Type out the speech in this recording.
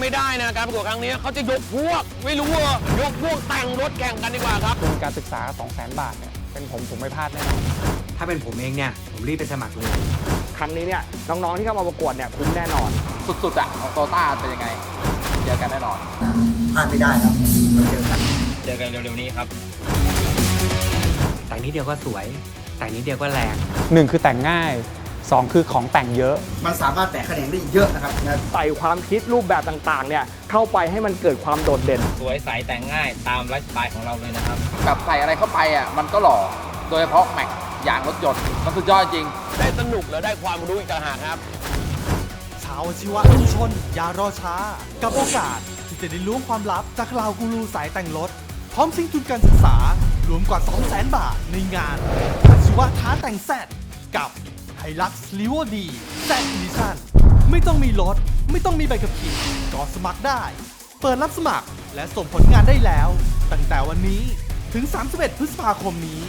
ไม่ได้นะการประกวดครั้งนี้เขาจะยกพวก ไม่รู้ว่ายกพวกแต่งรถแข่งกันดีกว่าครับทุนการศึกษา 2 0 0 0 0 0 บาทเนี่ยเป็นผมผมไม่พลาดแน่นอนถ้าเป็นผมเองเนี่ยผมรีบไปสมัครเลยครั้งนี้เนี่ยน้องๆที่เข้ามาประกวดเนี่ยคุ้มแน่นอน สุดๆอะของโตต้าเป็นยังไงเจอกันแน่นอนพลาดไม่ได้ครับเราเจอกันเจอกันเร็วๆนี้ครับแต่งนิดเดียวก็สวย แต่งนิดเดียวก็แรง1คือแต่งง่าย 2 คือของแต่งเยอะ มันสามารถแตกแขนงได้อีกเยอะนะครับนะใส่ความคิดรูปแบบต่างๆเนี่ยเข้าไปให้มันเกิดความโดดเด่น สวยใสแต่งง่ายตามไลฟ์สไตล์ของเราเลยนะครับแบบใส่อะไรเข้าไปอะมันก็หล่อ โดยเฉพาะแม็กยางรถยนต์มันสุดยอดจริง ได้สนุกและได้ความรู้อีกต่างหากครับ ชาวอาชีวะชุมชน อย่ารอช้า กับโอกาสที่จะได้รู้ความลับจากเหล่ากูรูสายแต่งรถ พร้อมสิ่งทุนการศึกษารวมกว่า 200,000 บาทในงานอาชีวะท้าแต่งแซดกับ ไฮลักซ์ลิวดีแซดดิชั่นไม่ต้องมีรถ ไม่ต้องมีใบขับขี่ก็สมัครได้ เปิดรับสมัครและส่งผลงานได้แล้ว ตั้งแต่วันนี้ถึง 31 พฤษภาคมนี้